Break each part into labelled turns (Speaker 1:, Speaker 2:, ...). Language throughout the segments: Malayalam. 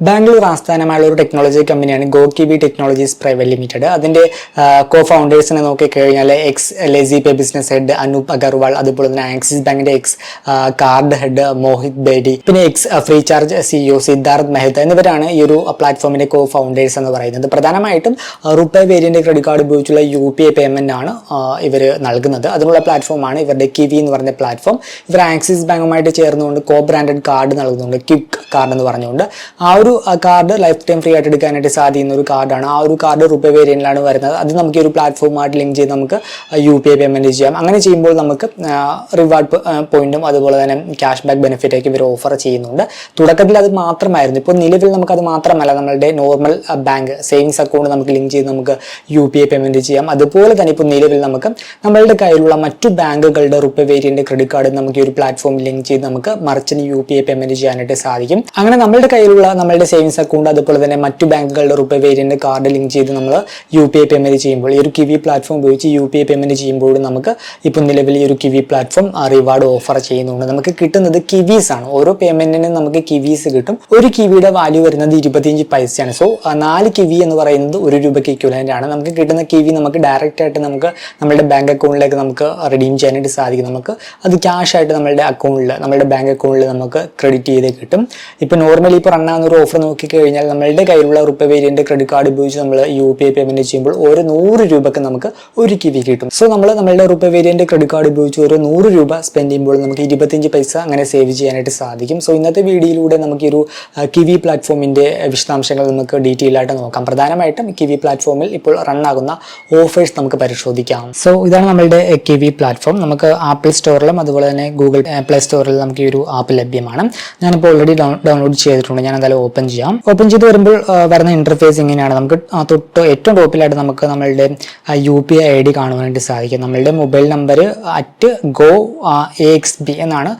Speaker 1: ബാംഗ്ലൂർ ആസ്ഥാനമായുള്ള ഒരു ടെക്നോളജി കമ്പനിയാണ് Gokiwi technologies private limited അതിന്റെ കോ ഫൗണ്ടേഴ്സിനെ നോക്കിക്കഴിഞ്ഞാൽ ex LazyPay business head Anup Agarwal അതുപോലെ തന്നെ ആക്സിസ് ബാങ്കിന്റെ ex card head Mohit Bedi പിന്നെ ex Freecharge CEO Siddharth Mehta എന്നിവരാണ് ഈ ഒരു പ്ലാറ്റ്ഫോമിന്റെ കോ ഫൗണ്ടേഴ്സ് എന്ന് പറയുന്നത്. പ്രധാനമായിട്ടും റുപ്പേ വേരിയന്റ് ക്രെഡിറ്റ് കാർഡ് ഉപയോഗിച്ചുള്ള യു പി ഐ പേയ്മെന്റ് ആണ് ഇവർ നൽകുന്നത്. അതിനുള്ള പ്ലാറ്റ്ഫോമാണ് ഇവരുടെ കിവി എന്ന് പറയുന്ന പ്ലാറ്റ്ഫോം ഇവർ ആക്സിസ് ബാങ്കുമായിട്ട് ചേർന്നുകൊണ്ട് കോ ബ്രാൻഡഡ് കാർഡ് നൽകുന്നുണ്ട് കിക്ക് കാർഡ് എന്ന് പറഞ്ഞുകൊണ്ട്. ആ ഒരു കാർഡ് ലൈഫ് ടൈം ഫ്രീ ആയിട്ട് എടുക്കാനായിട്ട് സാധിക്കുന്ന ഒരു കാർഡാണ് ആ ഒരു കാർഡ് റുപ്പേ വേരിയന്റിലാണ് വരുന്നത്. അത് നമുക്ക് ഈ ഒരു പ്ലാറ്റ്ഫോമായിട്ട് ലിങ്ക് ചെയ്ത് നമുക്ക് യു പി ഐ പേയ്മെന്റ് ചെയ്യാം. അങ്ങനെ ചെയ്യുമ്പോൾ നമുക്ക് റിവാർഡ് പോയിന്റും അതുപോലെ തന്നെ ക്യാഷ് ബാക്ക് ബെനിഫിറ്റ് ഒക്കെ ഇവർ ഓഫർ ചെയ്യുന്നുണ്ട്. തുടക്കത്തിൽ അത് മാത്രമായിരുന്നു. ഇപ്പോൾ നിലവിൽ നമുക്ക് അത് മാത്രമല്ല. നമ്മളുടെ നോർമൽ ബാങ്ക് സേവിങ്സ് അക്കൗണ്ട് നമുക്ക് ലിങ്ക് ചെയ്ത് നമുക്ക് യു പി ഐ പേയ്മെന്റ് ചെയ്യാം. അതുപോലെ തന്നെ ഇപ്പോൾ നിലവിൽ നമുക്ക് നമ്മളുടെ കയ്യിലുള്ള മറ്റു ബാങ്കുകളുടെ റുപ്പേ വേരിയന്റ് ക്രെഡിറ്റ് കാർഡ് നമുക്ക് ഈ ഒരു പ്ലാറ്റ്ഫോമിൽ ലിങ്ക് ചെയ്ത് നമുക്ക് മറിച്ചിന് യു പി ഐ പേയ്മെന്റ് ചെയ്യാനായിട്ട് സാധിക്കും. അങ്ങനെ നമ്മളുടെ കയ്യിലുള്ള നമ്മളുടെ സേവിങ്സ് അക്കൗണ്ട് അതുപോലെ തന്നെ മറ്റു ബാങ്കുകളുടെ റുപ്പേ വേരിയന്റ് കാർഡ് ലിങ്ക് ചെയ്ത് നമ്മൾ യു പി ഐ പേയ്മെന്റ് ചെയ്യുമ്പോൾ ഈ ഒരു കിവി പ്ലാറ്റ്ഫോം ഉപയോഗിച്ച് യു പി ഐ പേയ്മെന്റ് ചെയ്യുമ്പോൾ നമുക്ക് ഇപ്പോൾ നിലവിൽ ഈ ഒരു കിവി പ്ലാറ്റ്ഫോം റിവാർഡ് ഓഫർ ചെയ്യുന്നുണ്ട്. നമുക്ക് കിട്ടുന്നത് കിവീസ് ആണ്. ഓരോ പേയ്മെന്റിനും നമുക്ക് കിവീസ് കിട്ടും. ഒരു കിവിയുടെ വാല്യൂ വരുന്നത് ഇരുപത്തിയഞ്ച് പൈസയാണ്. സോ നാല് കിവി എന്ന് പറയുന്നത് ഒരു രൂപയ്ക്ക് ഇക്വലന്റ് ആണ്. നമുക്ക് കിട്ടുന്ന കിവി നമുക്ക് ഡയറക്റ്റ് ആയിട്ട് നമുക്ക് നമ്മുടെ ബാങ്ക് അക്കൗണ്ടിലേക്ക് നമുക്ക് റിഡീം ചെയ്യാനായിട്ട് സാധിക്കും. നമുക്ക് അത് ക്യാഷ് ആയിട്ട് നമ്മുടെ അക്കൗണ്ടിൽ നമ്മുടെ ബാങ്ക് അക്കൗണ്ടിൽ നമുക്ക് ക്രെഡിറ്റ് ചെയ്ത് കിട്ടും. ഇപ്പോൾ നോർമലി ഇപ്പോൾ റൺ ആകുന്ന ഒരു ഓഫർ നോക്കി കഴിഞ്ഞാൽ നമ്മളുടെ കയ്യിലുള്ള റുപ്പ വേരിയന്റ് ക്രെഡിറ്റ് കാർഡ് ഉപയോഗിച്ച് നമ്മൾ യു പി ഐ പേയ്മെന്റ് ചെയ്യുമ്പോൾ ഒരു നൂറ് രൂപയ്ക്ക് നമുക്ക് ഒരു കിവി കിട്ടും. സോ നമ്മൾ നമ്മളുടെ റുപ്പ വേരിയന്റ് ക്രെഡിറ്റ് കാർഡ് ഉപയോഗിച്ച് ഒരു നൂറ് രൂപ സ്പെൻഡ് ചെയ്യുമ്പോൾ നമുക്ക് ഇരുപത്തിയഞ്ച് പൈസ അങ്ങനെ സേവ് ചെയ്യാനായിട്ട് സാധിക്കും. സോ ഇന്നത്തെ വീഡിയോയിലൂടെ നമുക്ക് ഈ ഒരു കിവി പ്ലാറ്റ്ഫോമിന്റെ വിശദാംശങ്ങൾ നമുക്ക് ഡീറ്റെയിൽ ആയിട്ട് നോക്കാം. പ്രധാനമായിട്ടും കിവി പ്ലാറ്റ്ഫോമിൽ ഇപ്പോൾ റൺ ആകുന്ന ഓഫേഴ്സ് നമുക്ക് പരിശോധിക്കാം. സോ ഇതാണ് നമ്മളുടെ കിവി പ്ലാറ്റ്ഫോം നമുക്ക് ആപ്പിൾ സ്റ്റോറിലും അതുപോലെ തന്നെ ഗൂഗിൾ പ്ലേ സ്റ്റോറിലും നമുക്ക് ഈ ഒരു ആപ്പ് ലഭ്യമാണ്. ഞാനിപ്പോൾ ഓൾറെഡി ഡൗൺലോഡ് ചെയ്തിട്ടുണ്ട്. ഞാൻ എന്തായാലും ഓപ്പൺ ചെയ്യാം. ഓപ്പൺ ചെയ്ത് വരുമ്പോൾ വരുന്ന ഇന്റർഫേസ് ഇങ്ങനെയാണ് നമുക്ക് തൊട്ട് ഏറ്റവും ടോപ്പിലായിട്ട് നമുക്ക് നമ്മളുടെ U P I I D കാണുവാനായിട്ട് സാധിക്കും. നമ്മളുടെ mobile number at go a x b എന്നാണ്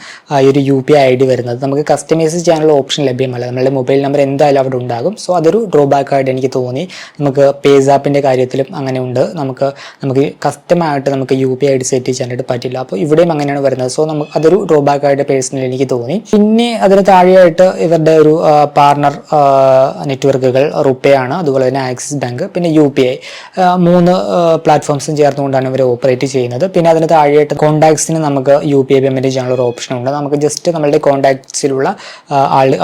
Speaker 1: ഈ ഒരു U P I I D വരുന്നത്. നമുക്ക് കസ്റ്റമൈസ് ചെയ്യാനുള്ള ഓപ്ഷൻ ലഭ്യമല്ല. നമ്മളുടെ മൊബൈൽ നമ്പർ എന്തായാലും അവിടെ ഉണ്ടാകും. സോ അതൊരു ഡ്രോബാക്ക് ആയിട്ട് എനിക്ക് തോന്നി. നമുക്ക് പേസാപ്പിന്റെ കാര്യത്തിലും അങ്ങനെ ഉണ്ട്. നമുക്ക് നമുക്ക് കസ്റ്റമായിട്ട് നമുക്ക് U P I D set ചെയ്യാനായിട്ട് പറ്റില്ല. അപ്പോൾ ഇവിടെയും അങ്ങനെയാണ് വരുന്നത്. സോ നമുക്ക് അതൊരു ഡ്രോബാക്ക് ആയിട്ട് പേഴ്സണലി എനിക്ക് തോന്നി. പിന്നെ അതിന് താഴെയായിട്ട് ഇവരുടെ ഒരു പാർട്ണർ നെറ്റ്വർക്കുകൾ റുപ്പേ ആണ്. അതുപോലെ തന്നെ ആക്സിസ് ബാങ്ക് പിന്നെ യു പി ഐ. മൂന്ന് പ്ലാറ്റ്ഫോംസും ചേർന്നുകൊണ്ടാണ് ഇവർ ഓപ്പറേറ്റ് ചെയ്യുന്നത്. പിന്നെ അതിന് താഴെയായിട്ട് കോൺടാക്ട്സിന് നമുക്ക് യു പി ഐ പേയ്മെന്റ് ചെയ്യാനുള്ള ഓപ്ഷൻ ഉണ്ട്. നമുക്ക് ജസ്റ്റ് നമ്മളുടെ കോൺടാക്ട്സിലുള്ള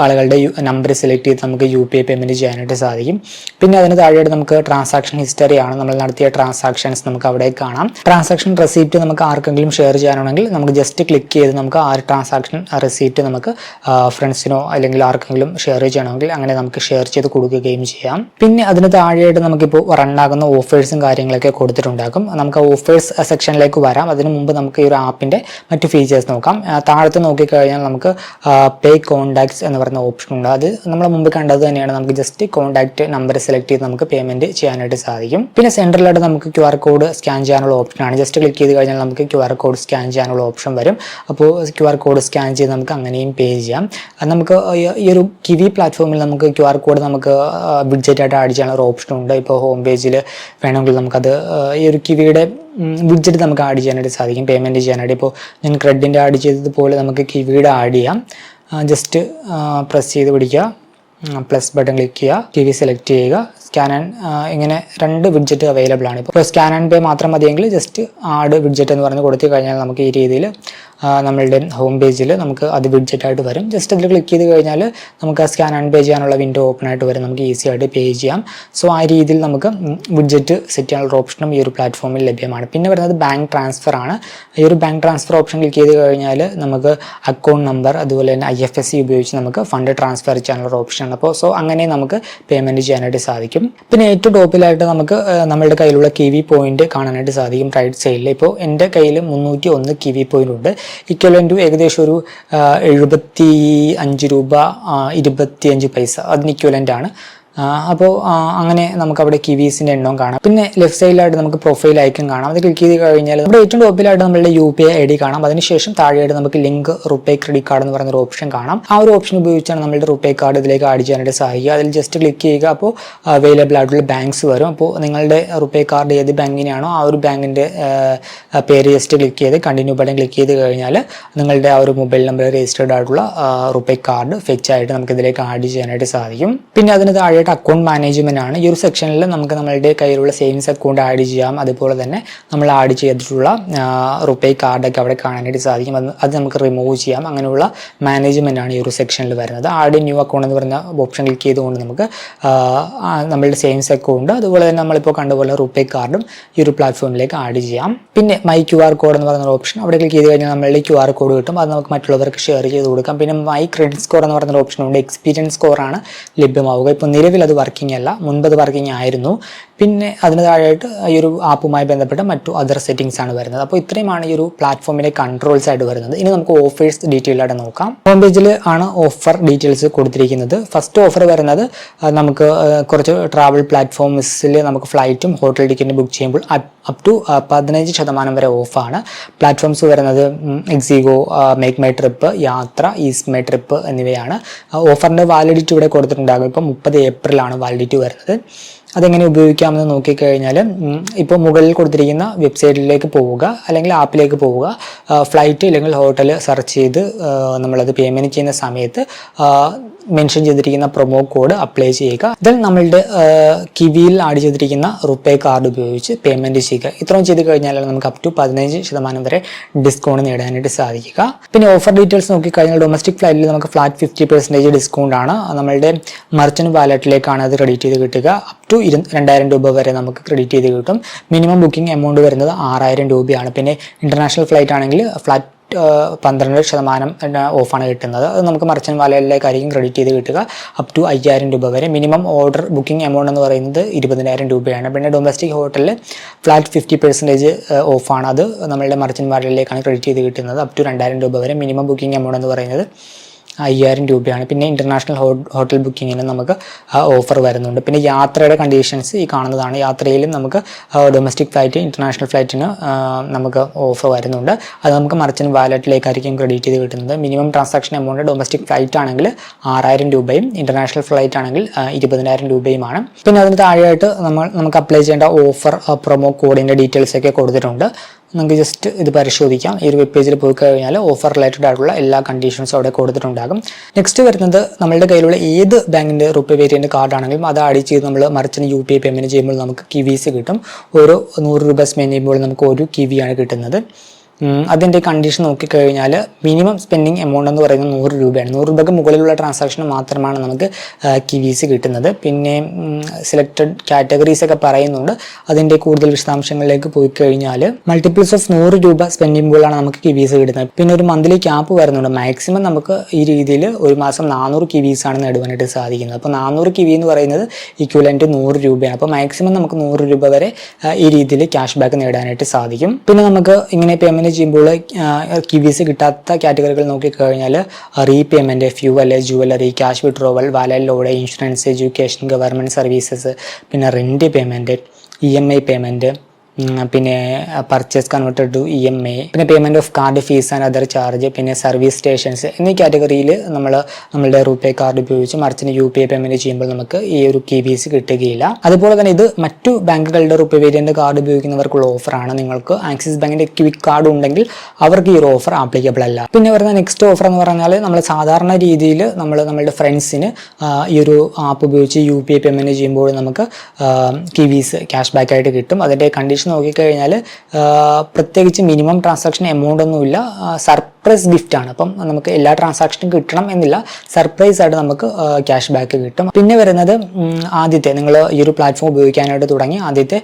Speaker 1: ആളുകളുടെ നമ്പർ സെലക്ട് ചെയ്ത് നമുക്ക് യു പി ഐ പേയ്മെന്റ് ചെയ്യാനായിട്ട് സാധിക്കും. പിന്നെ അതിന് താഴെയായിട്ട് നമുക്ക് ട്രാൻസാക്ഷൻ ഹിസ്റ്ററി ആണ്. നമ്മൾ നടത്തിയ ട്രാൻസാക്ഷൻസ് നമുക്ക് അവിടെ കാണാം. ട്രാൻസാക്ഷൻ റെസീപ്റ്റ് നമുക്ക് ആർക്കെങ്കിലും ഷെയർ ചെയ്യാനാണെങ്കിൽ നമുക്ക് ജസ്റ്റ് ക്ലിക്ക് ചെയ്ത് നമുക്ക് ആ ട്രാൻസാക്ഷൻ റെസീപ്റ്റ് നമുക്ക് ഫ്രണ്ട്സിനോ അല്ലെങ്കിൽ ആർക്കെങ്കിലും ഷെയർ ചെയ്യണമെങ്കിൽ അങ്ങനെ നമുക്ക് ഷെയർ ചെയ്ത് കൊടുക്കുകയും ചെയ്യാം. പിന്നെ അതിന് താഴെയായിട്ട് നമുക്കിപ്പോൾ റൺ ആകുന്ന ഓഫേഴ്സും കാര്യങ്ങളൊക്കെ കൊടുത്തിട്ടുണ്ടാകും. നമുക്ക് ആ ഓഫേഴ്സ് സെക്ഷനിലേക്ക് വരാം. അതിന് മുമ്പ് നമുക്ക് ഈ ഒരു ആപ്പിന്റെ മറ്റു ഫീച്ചേഴ്സ് നോക്കാം. താഴത്ത് നോക്കിക്കഴിഞ്ഞാൽ നമുക്ക് പേ കോണ്ടാക്ട്സ് എന്ന് പറയുന്ന ഓപ്ഷൻ ഉണ്ട്. അത് നമ്മൾ മുമ്പ് കണ്ടത് തന്നെയാണ്. നമുക്ക് ജസ്റ്റ് കോണ്ടാക്ട് നമ്പർ സെലക്ട് ചെയ്ത് നമുക്ക് പേയ്മെന്റ് ചെയ്യാനായിട്ട് സാധിക്കും. പിന്നെ സെൻട്രലായിട്ട് നമുക്ക് ക്യു ആർ കോഡ് സ്കാൻ ചെയ്യാനുള്ള ഓപ്ഷനാണ് ജസ്റ്റ് ക്ലിക്ക് ചെയ്ത് കഴിഞ്ഞാൽ നമുക്ക് ക്യു ആർ കോഡ് സ്കാൻ ചെയ്യാനുള്ള ഓപ്ഷൻ വരും. അപ്പോൾ ക്യു ആർ കോഡ് സ്കാൻ ചെയ്ത് നമുക്ക് അങ്ങനെയും പേ ചെയ്യാം. നമുക്ക് ഈ- ഒരു കിവി പ്ലാറ്റ്ഫോമിൽ നമുക്ക് ക്യു ആർ കോഡ് നമുക്ക് ബിഡ്ജറ്റ് ആയിട്ട് ആഡ് ഒരു ഓപ്ഷൻ ഉണ്ട്. ഇപ്പോൾ ഹോം പേജിൽ വേണമെങ്കിൽ നമുക്കത് ഈ ഒരു കിവിയുടെ ബിഡ്ജറ്റ് നമുക്ക് ആഡ് ചെയ്യാനായിട്ട് സാധിക്കും പേയ്മെന്റ് ചെയ്യാനായിട്ട്. ഇപ്പോൾ ഞാൻ ക്രെഡിന്റെ ആഡ് ചെയ്തതുപോലെ നമുക്ക് കിവിയുടെ ആഡ് ചെയ്യാം. ജസ്റ്റ് പ്രസ് ചെയ്ത് പിടിക്കുക. പ്ലസ് ബട്ടൺ ക്ലിക്ക് ചെയ്യുക. ടി വി സെലക്ട് ചെയ്യുക. സ്കാൻ ആൻഡ് ഇങ്ങനെ രണ്ട് വിഡ്ജറ്റ് അവൈലബിൾ ആണ്. ഇപ്പോൾ സ്കാൻ ആൻഡ് പേ മാത്രം മതിയെങ്കിൽ ജസ്റ്റ് ആഡ് വിഡ്ജറ്റ് എന്ന് പറഞ്ഞ് കൊടുത്തു കഴിഞ്ഞാൽ നമുക്ക് ഈ രീതിയിൽ നമ്മളുടെ ഹോം പേജിൽ നമുക്ക് അത് വിഡ്ജറ്റായിട്ട് വരും. ജസ്റ്റ് അതിൽ ക്ലിക്ക് ചെയ്ത് കഴിഞ്ഞാൽ നമുക്ക് ആ സ്കാൻ ആൻഡ് പേ ചെയ്യാനുള്ള വിൻഡോ ഓപ്പൺ ആയിട്ട് വരും. നമുക്ക് ഈസി ആയിട്ട് പേ ചെയ്യാം. സോ ആ രീതിയിൽ നമുക്ക് വിഡ്ജറ്റ് സെറ്റ് ചെയ്യാനുള്ള ഓപ്ഷനും ഈ ഒരു പ്ലാറ്റ്ഫോമിൽ ലഭ്യമാണ്. പിന്നെ വരുന്നത് ബാങ്ക് ട്രാൻസ്ഫർ ആണ്. ഈ ഒരു ബാങ്ക് ട്രാൻസ്ഫർ ഓപ്ഷൻ ക്ലിക്ക് ചെയ്ത് കഴിഞ്ഞാൽ നമുക്ക് അക്കൗണ്ട് നമ്പർ അതുപോലെ തന്നെ ഐ എഫ് എസ് സി ഉപയോഗിച്ച് നമുക്ക് ഫണ്ട് ട്രാൻസ്ഫർ ചെയ്യാനുള്ള ഓപ്ഷനാണ് അപ്പോൾ സോ അങ്ങനെ നമുക്ക് പേയ്മെന്റ് ചെയ്യാനായിട്ട് സാധിക്കും. പിന്നെ ഏറ്റവും ടോപ്പിലായിട്ട് നമുക്ക് നമ്മളുടെ കയ്യിലുള്ള കിവി പോയിന്റ് കാണാനായിട്ട് സാധിക്കും റൈറ്റ് സൈഡിൽ ഇപ്പോൾ എന്റെ കയ്യിൽ മുന്നൂറ്റി ഒന്ന് കിവി പോയിന്റ് ഉണ്ട്. ഇക്വലൻ ഏകദേശം ഒരു എഴുപത്തി അഞ്ച് രൂപ ആ, ഇരുപത്തിയഞ്ച് പൈസ. അതിന് ഇക്വലന്റ് ആണ്. അപ്പോൾ അങ്ങനെ നമുക്ക് അവിടെ കിവീസിന്റെ എണ്ണവും കാണാം. പിന്നെ ലെഫ്റ്റ് സൈഡിലായിട്ട് നമുക്ക് പ്രൊഫൈൽ ഐക്കൺ കാണാം. അത് ക്ലിക്ക് ചെയ്ത് കഴിഞ്ഞാൽ നമ്മുടെ ഏറ്റവും ടോപ്പിലായിട്ട് നമ്മളുടെ U P I I D കാണാം. അതിനുശേഷം താഴെയായിട്ട് നമുക്ക് ലിങ്ക് റുപ്പേ ക്രെഡിറ്റ് കാർഡ് എന്ന് പറയുന്ന ഒരു ഓപ്ഷൻ കാണാം. ആ ഒരു ഓപ്ഷൻ ഉപയോഗിച്ചാണ് നമ്മുടെ റുപ്പേ കാർഡ് ഇതിലേക്ക് ആഡ് ചെയ്യാനായിട്ട് സഹായിക്കുക. അതിൽ ജസ്റ്റ് ക്ലിക്ക് ചെയ്യുക. അപ്പോൾ അവൈലബിൾ ആയിട്ടുള്ള ബാങ്ക്സ് വരും. അപ്പോൾ നിങ്ങളുടെ റുപ്പേ കാർഡ് ഏത് ബാങ്കിനാണോ ആ ഒരു ബാങ്കിന്റെ പേര് ജസ്റ്റ് ക്ലിക്ക് ചെയ്ത് കണ്ടിന്യൂ ബട്ടൺ ക്ലിക്ക് ചെയ്ത് കഴിഞ്ഞാൽ നിങ്ങളുടെ ആ ഒരു മൊബൈൽ നമ്പർ രജിസ്റ്റേർഡ് ആയിട്ടുള്ള റുപ്പേ കാർഡ് ഫെച്ച് ആയിട്ട് നമുക്ക് ഇതിലേക്ക് ആഡ് ചെയ്യാനായിട്ട് സാധിക്കും. പിന്നെ അതിന് താഴെയായിട്ട് അക്കൗണ്ട് മാനേജ്മെന്റ് ആണ്. ഈ ഒരു സെക്ഷനിൽ നമുക്ക് നമ്മളുടെ കയ്യിലുള്ള സേവിങ്സ് അക്കൗണ്ട് ആഡ് ചെയ്യാം. അതുപോലെ തന്നെ നമ്മൾ ആഡ് ചെയ്തിട്ടുള്ള റുപ്പേ കാർഡൊക്കെ അവിടെ കാണാനായിട്ട് സാധിക്കും. അത് അത് നമുക്ക് റിമൂവ് ചെയ്യാം. അങ്ങനെയുള്ള മാനേജ്മെന്റ് ആണ് ഈ ഒരു സെക്ഷനിൽ വരുന്നത്. ആഡ് ന്യൂ അക്കൗണ്ട് എന്ന് പറഞ്ഞ ഓപ്ഷൻ ക്ലിക്ക് ചെയ്തുകൊണ്ട് നമുക്ക് നമ്മളുടെ സേവിങ്സ് അക്കൗണ്ട് അതുപോലെ തന്നെ നമ്മളിപ്പോൾ കണ്ടുപോലെ റുപ്പേ കാർഡും ഈ ഒരു പ്ലാറ്റ്ഫോമിലേക്ക് ആഡ് ചെയ്യാം. പിന്നെ മൈ ക്യു ആർ കോഡ് എന്ന് പറയുന്ന ഓപ്ഷൻ അവിടെ ക്ലിക്ക് ചെയ്ത് കഴിഞ്ഞാൽ നമ്മളുടെ ക്യു ആർ കോഡ് കിട്ടും. അത് നമുക്ക് മറ്റുള്ളവർക്ക് ഷെയർ ചെയ്ത് കൊടുക്കാം. പിന്നെ മൈ ക്രെഡിറ്റ് സ്കോർ എന്ന് പറയുന്ന ഓപ്ഷൻ ഉണ്ട്. എക്സ്പീരിയൻസ് സ്കോറാണ് ലഭ്യമാവുക. ഇപ്പോൾ നിലവിൽ അത് വർക്കിംഗ് അല്ല. മുൻപ് അത് വർക്കിംഗ് ആയിരുന്നു. പിന്നെ അതിന് താഴെയായിട്ട് ഈ ഒരു ആപ്പുമായി ബന്ധപ്പെട്ട മറ്റു അതർ സെറ്റിംഗ്സ് ആണ് വരുന്നത്. അപ്പോൾ ഇത്രയുമാണ് ഈ ഒരു പ്ലാറ്റ്ഫോമിലെ കൺട്രോൾസ് ആയിട്ട് വരുന്നത്. ഇനി നമുക്ക് ഓഫേഴ്സ് ഡീറ്റെയിൽ ആയിട്ട് നോക്കാം. ഹോം പേജിൽ ആണ് ഓഫർ ഡീറ്റെയിൽസ് കൊടുത്തിരിക്കുന്നത്. ഫസ്റ്റ് ഓഫർ വരുന്നത് നമുക്ക് കുറച്ച് ട്രാവൽ പ്ലാറ്റ്ഫോംസിൽ നമുക്ക് ഫ്ലൈറ്റും ഹോട്ടൽ ടിക്കറ്റും ബുക്ക് ചെയ്യുമ്പോൾ അപ് ടു പതിനഞ്ച് ശതമാനം വരെ ഓഫാണ് പ്ലാറ്റ്ഫോംസ് വരുന്നത് എക്സിഗോ make my trip Yatra east my trip എന്നിവയാണ്. ഓഫറിന്റെ വാലിഡിറ്റി ഇവിടെ കൊടുത്തിട്ടുണ്ടാകും. ഇപ്പം മുപ്പത് ഏപ്രിലാണ് വാലിഡിറ്റി വരുന്നത് അതെങ്ങനെ ഉപയോഗിക്കാമെന്ന് നോക്കിക്കഴിഞ്ഞാൽ ഇപ്പോൾ മുകളിൽ കൊടുത്തിരിക്കുന്ന വെബ്സൈറ്റിലേക്ക് പോവുക അല്ലെങ്കിൽ ആപ്പിലേക്ക് പോവുക. ഫ്ലൈറ്റ് അല്ലെങ്കിൽ ഹോട്ടൽ സെർച്ച് ചെയ്ത് നമ്മളത് പേയ്മെന്റ് ചെയ്യുന്ന സമയത്ത് മെൻഷൻ ചെയ്തിരിക്കുന്ന പ്രൊമോ കോഡ് അപ്ലൈ ചെയ്യുക. ദെൻ നമ്മളുടെ കിവിയിൽ ആഡ് ചെയ്തിരിക്കുന്ന റുപ്പേ കാർഡ് ഉപയോഗിച്ച് പേയ്മെന്റ് ചെയ്യുക. ഇത്രയും ചെയ്ത് കഴിഞ്ഞാൽ നമുക്ക് അപ് ടു പതിനഞ്ച് ശതമാനം വരെ ഡിസ്കൗണ്ട് നേടാനായിട്ട് സാധിക്കുക. പിന്നെ ഓഫർ ഡീറ്റെയിൽസ് നോക്കിക്കഴിഞ്ഞാൽ ഡൊമസ്റ്റിക് ഫ്ലൈറ്റിൽ നമുക്ക് ഫ്ലാറ്റ് ഫിഫ്റ്റി പെർസെന്റേജ് ഡിസ്കൗണ്ട് ആണ്. നമ്മളുടെ മർച്ചന്റ് വാലറ്റിലേക്കാണ് അത് ക്രെഡിറ്റ് ചെയ്ത് കിട്ടുക. അപ് ടു ഇരു രണ്ടായിരം രൂപ വരെ നമുക്ക് ക്രെഡിറ്റ് ചെയ്ത് കിട്ടും. മിനിമം ബുക്കിംഗ് എമൗണ്ട് വരുന്നത് ആറായിരം രൂപയാണ്. പിന്നെ ഇന്റർനാഷണൽ ഫ്ലൈറ്റ് ആണെങ്കിൽ ഫ്ലാറ്റ് പന്ത്രണ്ട് ശതമാനം ഓഫാണ് കിട്ടുന്നത്. അത് നമുക്ക് മർച്ചൻ വാലയിലേക്കായിരിക്കും ക്രെഡിറ്റ് ചെയ്ത് കിട്ടുക. അപ് ടു അയ്യായിരം രൂപ വരെ. മിനിമം ഓർഡർ ബുക്കിംഗ് എമൗണ്ട് എന്ന് പറയുന്നത് ഇരുപതിനായിരം രൂപയാണ്. പിന്നെ ഡൊമസ്റ്റിക് ഹോട്ടലിൽ ഫ്ലാറ്റ് ഫിഫ്റ്റി പെർസെന്റേജ് ഓഫാണ് അത് നമ്മളുടെ മർച്ചൻ വാലയിലേക്കാണ് ക്രെഡിറ്റ് ചെയ്ത് കിട്ടുന്നത്. അപ് ടു രണ്ടായിരം രൂപ വരെ മിനിമം ബുക്കിംഗ് എമൗണ്ട് എന്ന് പറയുന്നത്. അയ്യായിരം രൂപയാണ്. പിന്നെ ഇന്റർനാഷണൽ ഹോട്ടൽ ബുക്കിങ്ങിന് നമുക്ക് ഓഫർ വരുന്നുണ്ട്. പിന്നെ യാത്രയുടെ കണ്ടീഷൻസ് ഈ കാണുന്നതാണ്. യാത്രയിലും നമുക്ക് ഡൊമസ്റ്റിക് ഫ്ലൈറ്റ് ഇന്റർനാഷണൽ ഫ്ലൈറ്റിന് നമുക്ക് ഓഫർ വരുന്നുണ്ട്. അത് നമുക്ക് മർച്ചന്റ് വാലറ്റിലേക്കായിരിക്കും ക്രെഡിറ്റ് ചെയ്ത് കിട്ടുന്നത്. Minimum transaction amount domestic flight ആണെങ്കിൽ ആറായിരം രൂപയും ഇന്റർനാഷണൽ ഫ്ലൈറ്റ് ആണെങ്കിൽ ഇരുപതിനായിരം രൂപയുമാണ്. പിന്നെ അതിന് താഴെയായിട്ട് നമ്മൾ നമുക്ക് അപ്ലൈ ചെയ്യേണ്ട ഓഫർ പ്രൊമോ കോഡിന്റെ ഡീറ്റെയിൽസ് ഒക്കെ കൊടുത്തിട്ടുണ്ട്. നമുക്ക് ജസ്റ്റ് ഇത് പരിശോധിക്കാം. ഈ ഒരു വെബ് പേജിൽ പോയി കഴിഞ്ഞാൽ ഓഫർ റിലേറ്റഡ് ആയിട്ടുള്ള എല്ലാ കണ്ടീഷൻസും അവിടെ കൊടുത്തിട്ടുണ്ടാകും. നെക്സ്റ്റ് വരുന്നത് നമ്മുടെ കയ്യിലുള്ള ഏത് ബാങ്കിന്റെ റുപ്പേ വേരിയന്റ് കാർഡാണെങ്കിലും അത് ആഡ് ചെയ്ത് നമ്മൾ മറിച്ചിന് യു പി ഐ പേയ്മെന്റ് ചെയ്യുമ്പോൾ നമുക്ക് കിവീസ് കിട്ടും. ഓരോ നൂറ് രൂപ സ്പെൻഡ് ചെയ്യുമ്പോൾ നമുക്ക് ഒരു കിവിയാണ് കിട്ടുന്നത്. അതിന്റെ കണ്ടീഷൻ നോക്കിക്കഴിഞ്ഞാൽ മിനിമം സ്പെൻഡിങ് എമൗണ്ട് എന്ന് പറയുന്നത് നൂറ് രൂപയാണ്. നൂറ് രൂപയ്ക്ക് മുകളിലുള്ള ട്രാൻസാക്ഷൻ മാത്രമാണ് നമുക്ക് കിവീസ് കിട്ടുന്നത്. പിന്നെ സെലക്റ്റഡ് കാറ്റഗറീസ് ഒക്കെ പറയുന്നുണ്ട്. അതിന്റെ കൂടുതൽ വിശദാംശങ്ങളിലേക്ക് പോയി കഴിഞ്ഞാൽ മൾട്ടിപ്പിൾസ് ഓഫ് നൂറ് രൂപ സ്പെൻഡ് ചെയ്യുമ്പോഴാണ് നമുക്ക് കിവീസ് കിട്ടുന്നത്. പിന്നെ ഒരു മന്ത്ലി ക്യാപ്പ് വരുന്നുണ്ട്. മാക്സിമം നമുക്ക് ഈ രീതിയിൽ ഒരു മാസം നാനൂറ് കിവീസ് ആണ് നേടുവാനായിട്ട് സാധിക്കുന്നത്. അപ്പോൾ നാനൂറ് കിവി എന്ന് പറയുന്നത് ഈക്വലന്റ് നൂറ് രൂപയാണ്. അപ്പോൾ മാക്സിമം നമുക്ക് നൂറ് രൂപ വരെ ഈ രീതിയിൽ ക്യാഷ് ബാക്ക് നേടാനായിട്ട് സാധിക്കും. പിന്നെ നമുക്ക് ഇങ്ങനെ പേയ്മെന്റ് ചെയ്യുമ്പോൾ കിവീസ് കിട്ടാത്ത കാറ്റഗറികൾ നോക്കിക്കഴിഞ്ഞാൽ repayment fuel jewellery cash withdrawal wallet load insurance education government services പിന്നെ rent payment E M I payment പിന്നെ purchase converted to E M I പിന്നെ payment of card fees and other charge പിന്നെ സർവീസ് സ്റ്റേഷൻസ് എന്നീ കാറ്റഗറിയിൽ നമ്മൾ നമ്മളുടെ റുപേ കാർഡ് ഉപയോഗിച്ച് മറിച്ചിന് യു പി ഐ പേയ്മെന്റ് ചെയ്യുമ്പോൾ നമുക്ക് ഈ ഒരു കി ബി സി കിട്ടുകയില്ല. അതുപോലെ തന്നെ ഇത് മറ്റു ബാങ്കുകളുടെ റൂപേ വേരിയന്റ് കാർഡ് ഉപയോഗിക്കുന്നവർക്കുള്ള ഓഫറാണ് നിങ്ങൾക്ക് ആക്സിസ് ബാങ്കിന്റെ ക്വിക്ക് കാർഡ് ഉണ്ടെങ്കിൽ അവർക്ക് ഈ ഒരു ഓഫർ ആപ്ലിക്കബിൾ അല്ല. പിന്നെ വരുന്ന നെക്സ്റ്റ് ഓഫർ എന്ന് പറഞ്ഞാൽ നമ്മൾ സാധാരണ രീതിയിൽ നമ്മൾ നമ്മളുടെ ഫ്രണ്ട്സിന് ഈ ഒരു ആപ്പ് ഉപയോഗിച്ച് യു പി ഐ പേയ്മെന്റ് ചെയ്യുമ്പോൾ നമുക്ക് കിവീസ് ക്യാഷ് ബാക്ക് ആയിട്ട് കിട്ടും. അതിന്റെ കണ്ടീഷൻ നോക്കിക്കഴിഞ്ഞാൽ പ്രത്യേകിച്ച് മിനിമം ട്രാൻസാക്ഷൻ എമൗണ്ട് ഒന്നുമില്ല. സർപ്രൈസ് ഗിഫ്റ്റ് ആണ്. അപ്പം നമുക്ക് എല്ലാ ട്രാൻസാക്ഷനും കിട്ടണം എന്നില്ല. സർപ്രൈസ് ആയിട്ട് നമുക്ക് ക്യാഷ് ബാക്ക് കിട്ടും. പിന്നെ വരുന്നത് ആദ്യത്തെ. നിങ്ങൾ ഈ ഒരു പ്ലാറ്റ്ഫോം ഉപയോഗിക്കാനായിട്ട് തുടങ്ങി. ആദ്യത്തെ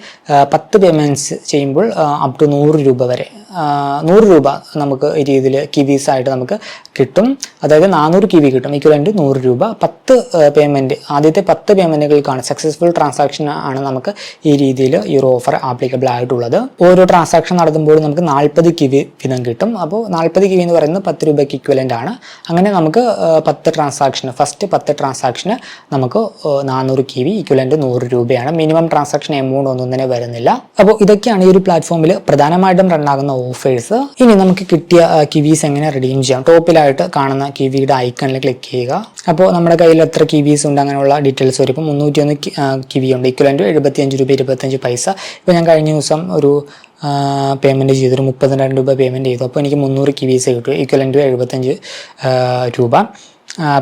Speaker 1: പത്ത് പേയ്മെന്റ്സ് ചെയ്യുമ്പോൾ അപ് ടു നൂറ് രൂപ വരെ. നൂറ് രൂപ നമുക്ക് ഈ രീതിയിൽ കിവീസ് ആയിട്ട് നമുക്ക് കിട്ടും. അതായത് നാനൂറ് കിവി കിട്ടും. ഇക്വലന്റ് നൂറ് രൂപ. പത്ത് പേയ്മെന്റ് ആദ്യത്തെ പത്ത് പേയ്മെന്റുകൾക്കാണ് സക്സസ്ഫുൾ ട്രാൻസാക്ഷൻ ആണ് നമുക്ക് ഈ രീതിയിൽ ഈ ഒരു ഓഫർ ആപ്ലിക്കബിൾ ആയിട്ടുള്ളത്. ഓരോ ട്രാൻസാക്ഷൻ നടത്തുമ്പോഴും നമുക്ക് നാൽപ്പത് കിവി വീതം കിട്ടും. അപ്പോൾ നാൽപ്പത് കിവി എന്ന് പറയുന്നത് പത്ത് രൂപയ്ക്ക് ഇക്വലന്റ് ആണ്. അങ്ങനെ നമുക്ക് പത്ത് ട്രാൻസാക്ഷന് ഫസ്റ്റ് പത്ത് ട്രാൻസാക്ഷന് നമുക്ക് നാനൂറ് കി വി ഇക്വലന്റ് നൂറ് രൂപയാണ്. മിനിമം ട്രാൻസാക്ഷൻ എമൗണ്ട് ഒന്നും തന്നെ വരുന്നില്ല. അപ്പോൾ ഇതൊക്കെയാണ് ഈ ഒരു പ്ലാറ്റ്ഫോമിൽ പ്രധാനമായിട്ടും റണ്ണാകുന്ന ഓഫേഴ്സ് ഇനി നമുക്ക് കിട്ടിയ കിവീസ് എങ്ങനെ റിഡീം ചെയ്യാം? ടോപ്പിലായിട്ട് കാണുന്ന കിവിയുടെ ഐക്കണിൽ ക്ലിക്ക് ചെയ്യുക. അപ്പോൾ നമ്മുടെ കയ്യിൽ എത്ര കിവീസ് ഉണ്ട് അങ്ങനെയുള്ള ഡീറ്റെയിൽസ് വരും. ഇപ്പോൾ മുന്നൂറ്റി ഒന്ന് ഉണ്ട്. ഇക്വലന്റ് എഴുപത്തിയഞ്ച് രൂപ ഇരുപത്തഞ്ച് പൈസ. ഇപ്പോൾ ഞാൻ കഴിഞ്ഞ ദിവസം ഒരു പേയ്മെന്റ് ചെയ്തൊരു മുപ്പത്തിരണ്ട് രൂപ പേയ്മെന്റ് ചെയ്തു. അപ്പോൾ എനിക്ക് മുന്നൂറ് കിവീസ് കിട്ടും. ഈക്വലന്റ് എഴുപത്തഞ്ച് രൂപ.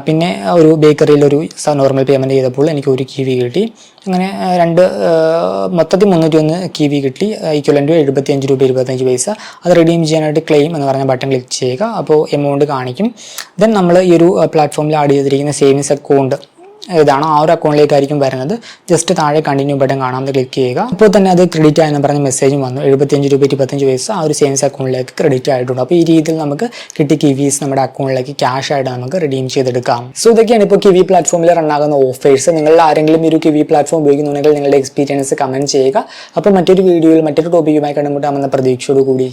Speaker 1: പിന്നെ ഒരു ബേക്കറിയിൽ ഒരു നോർമൽ പേയ്മെന്റ് ചെയ്തപ്പോൾ എനിക്ക് ഒരു കിവി കിട്ടി. അങ്ങനെ രണ്ട് മൊത്തത്തിൽ മുന്നൂറ്റി ഒന്ന് കിവി കിട്ടി ഈക്വലന്റ് എഴുപത്തിയഞ്ച് രൂപ ഇരുപത്തഞ്ച് പൈസ. അത് റിഡീം ചെയ്യാനായിട്ട് ക്ലെയിം എന്ന് പറഞ്ഞ ബട്ടൺ ക്ലിക്ക് ചെയ്യുക. അപ്പോൾ എമൗണ്ട് കാണിക്കും. ദെൻ നമ്മൾ ഈ ഒരു പ്ലാറ്റ്ഫോമിൽ ആഡ് ചെയ്തിരിക്കുന്ന സേവിങ്സ് അക്കൗണ്ട് ഏതാണോ ആ ഒരു അക്കൗണ്ടിലേക്കായിരിക്കും വരുന്നത്. ജസ്റ്റ് താഴെ കണ്ടിന്യൂ ബട്ടൺ കാണാമെന്ന് ക്ലിക്ക് ചെയ്യുക. അപ്പോൾ തന്നെ അത് ക്രെഡിറ്റ് ആയെന്ന് പറഞ്ഞ മെസ്സേജും വന്നു. എഴുപത്തിയഞ്ച് രൂപ ഇരുപത്തഞ്ച് പൈസ ആ ഒരു സേവിങ്സ് അക്കൗണ്ടിലേക്ക് ക്രെഡിറ്റ് ആയിട്ടുണ്ട്. അപ്പോൾ ഈ രീതിയിൽ നമുക്ക് കിട്ടി കിവീസ് നമ്മുടെ അക്കൗണ്ടിലേക്ക് ക്യാഷ് ആയിട്ട് നമുക്ക് റിഡീം ചെയ്തെടുക്കാം. സോ ഇതൊക്കെയാണ് ഇപ്പോൾ കിവി പ്ലാറ്റ്ഫോമിൽ റൺ ആകുന്ന ഓഫേഴ്സ് നിങ്ങൾ ആരെങ്കിലും ഒരു കിവി പ്ലാറ്റ്ഫോം ഉപയോഗിക്കുന്നുണ്ടെങ്കിൽ നിങ്ങളുടെ എക്സ്പീരിയൻസ് കമന്റ് ചെയ്യുക. അപ്പോൾ മറ്റൊരു വീഡിയോയിൽ മറ്റൊരു ടോപ്പിക്കുമായി കണ്ടുമുട്ടാമെന്ന പ്രതീക്ഷയോടുകൂടി.